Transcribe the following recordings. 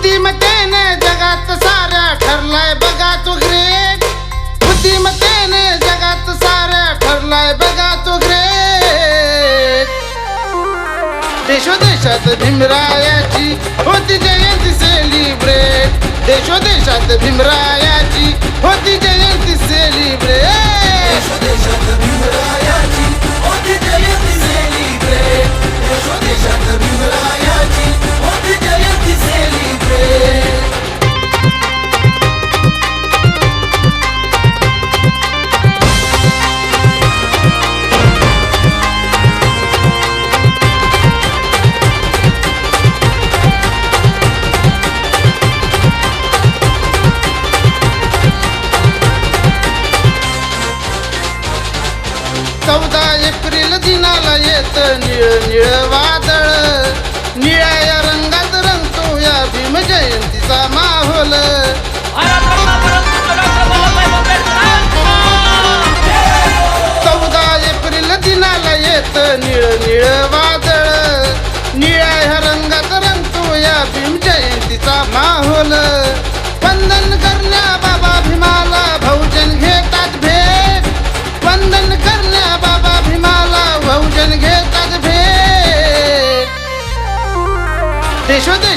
बुद्धिमत्तेने जगात साऱ्या ठरलाय बघा तू ग्रेट. बुद्धिमत्तेने जगात साऱ्या ठरलाय बघा तू ग्रेट. देशोदेशात भीमरायाची होती जयंती सेलिब्रेट देशोदेशात भीमरायाची होती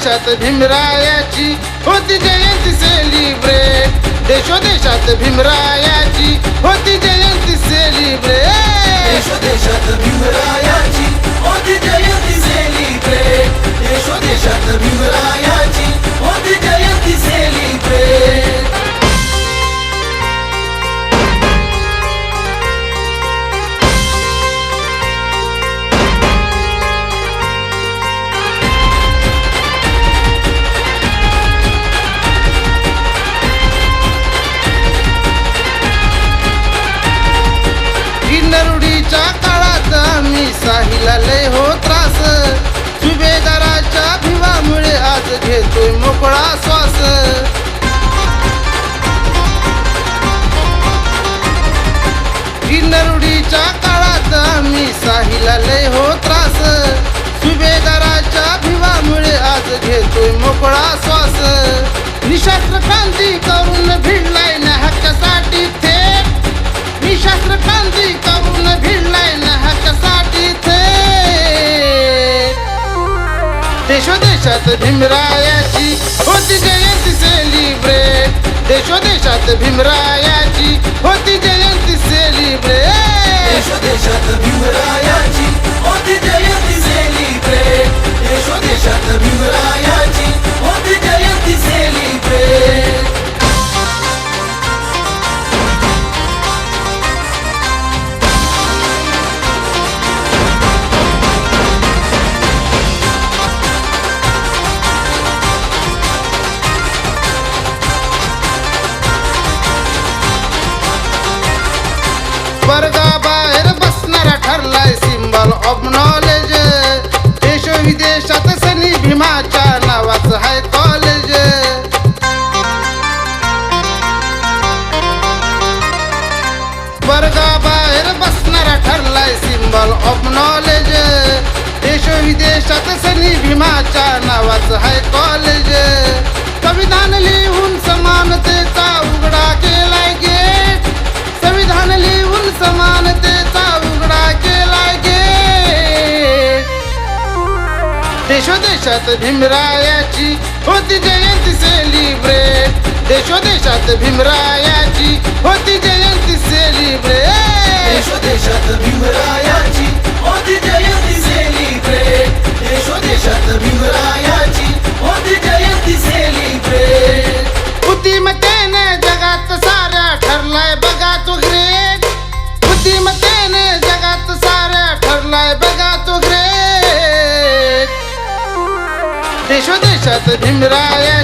देशोदेशात भीमरायाची होती जयंती सेलिब्रेट देशोदेशात भीमरायाची साहिला लय हो त्रास. सुभेदाराच्या भिवामुळे आज घेतोय मोकळा श्वास. नरुडीच्या काळात आम्ही साहिला लय हो त्रास. सुभेदाराच्या भिवामुळे आज घेतोय मोकळा श्वास. निशास्त्र क्रांती करून देशात भीमरायाची होती जयंती सेलिब्रेट देशोदेशात भीमरायाची होती जयंती सेलिब्रेट देशोदेशात भीमरायाची ठरलाय ऑफ नॉलेज देश विदेशात सनी भीमाच्या नावाचं हाय कॉलेज संविधान लिहून समानतेचा उघडा केलाय गेट संविधान लिहून समानतेचा उघडा केलाय गेट देशोदेशात भीमरायाची होती जयंती सेलिब्रेट देशोदेशात भीमरायाची होती जयंती सेलिब्रेट देशोदेशात भीमरायाची होती जयंती सेलिब्रेट देशोदेशात भीमरायाची होती जयंती सेलिब्रेट बुद्धिमत्तेने जगात साऱ्या ठरलाय बघा तो ग्रेट. बुद्धिमत्तेने जगात साऱ्या ठरलाय बघा तो ग्रेट. देशोदेशात भीमरायाची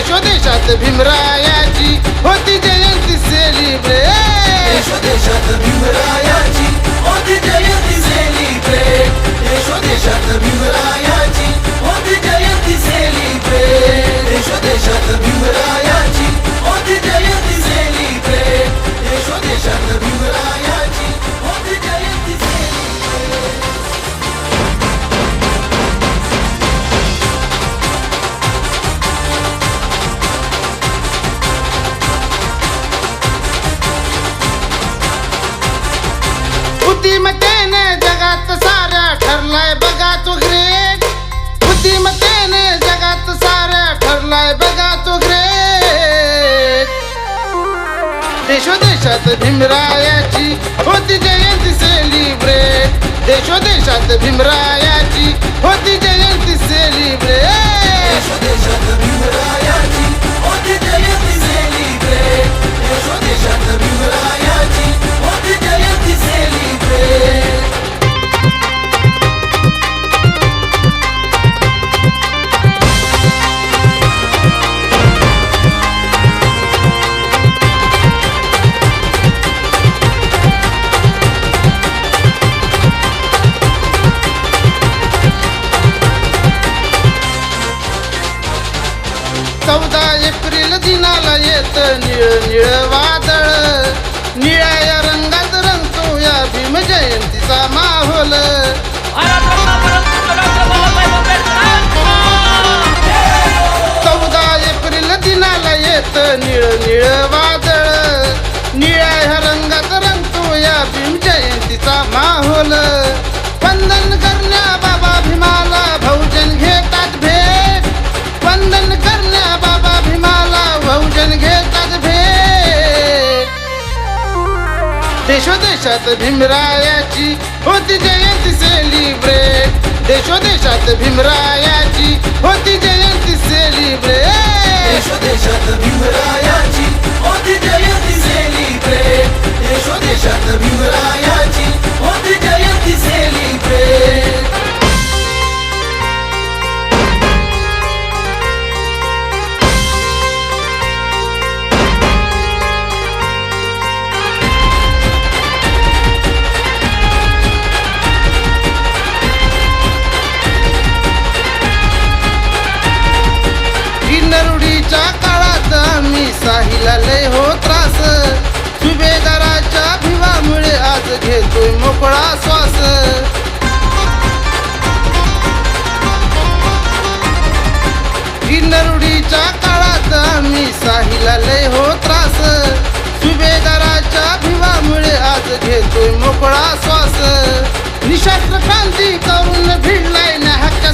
देशोदेशात भीमरायाची होती जयंती सेलिब्रेट देशोदेशात भीमरायाची होती जयंती सेलिब्रेट देशोदेशात भीमरायाची होती जयंती सेलिब्रेट देशोदेशात भीमरायाची होती जयंती तो ग्रेट बुद्धिमत्तेने जगात साऱ्या ठरलाय बघा तो ग्रेट देशोदेशात भीमरायाची होती जयंती सेलिब्रेट. देशोदेशात भीमरायाची होती जयंती सेलिब्रेट. देशात भीमरायाची देशोदेशात भीमरायाची होती जयंती सेलिब्रेट देशोदेशात भीमरायाची होती जयंती सेलिब्रेट देशात भीमरायाची होती जयंती सेलिब्रेट साहिला लय हो त्रास. सुभेदाराच्या भिवामुळे आज घेतोय मोकळा श्वास. ही नरुडीच्या काळात आम्ही साहिला लय हो त्रास. सुभेदाराच्या भिवामुळे आज घेतोय मोकळा श्वास. निशास्त्र क्रांती करून भिडलाय ना हक्कासाठी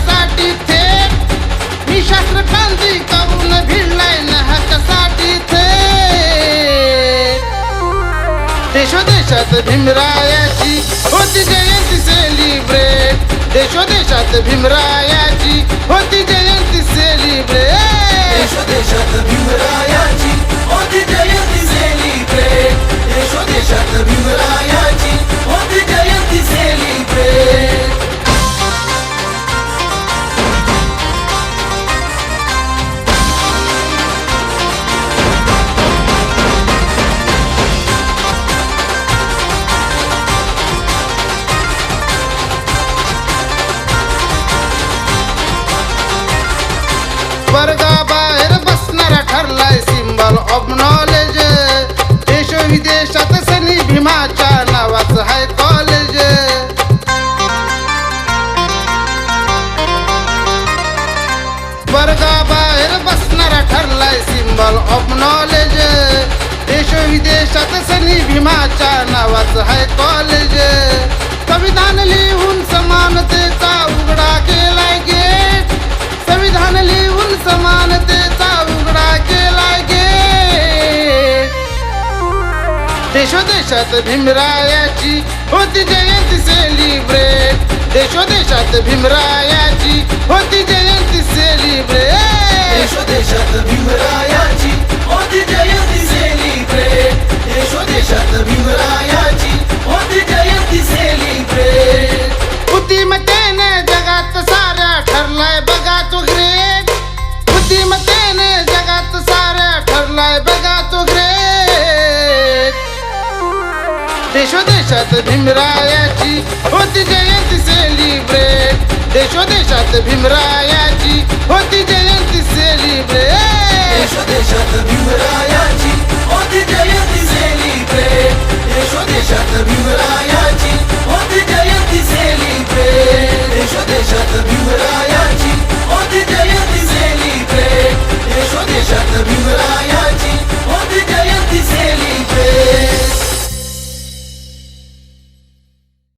देशोदेशात भीमरायाची होती जयंती सेलिब्रेट देशोदेशात भीमरायाची होती जयंती सेलिब्रेट देशात भीमरायाची होती जयंती सेलिब्रेट देशात भीमरायाची होती जयंती सेलिब्रेट देशात सनी भीमाच्या नावाचं हाय कॉलेज संविधान लिहून समानतेचा उघडा केलाय गेट संविधान लिहून समानतेचा उघडा केलाय गेट देशोदेशात भीमरायाची होती जयंती सेलिब्रेट देशोदेशात भीमरायाची होती जयंती सेलिब्रेट देशात भीमरायाची देशोदेशात भीमरायाची होती जयंती सेलिब्रेट देशोदेशात भीमरायाची होती जयंती सेलिब्रेट देशात भीमरायाची होती जयंती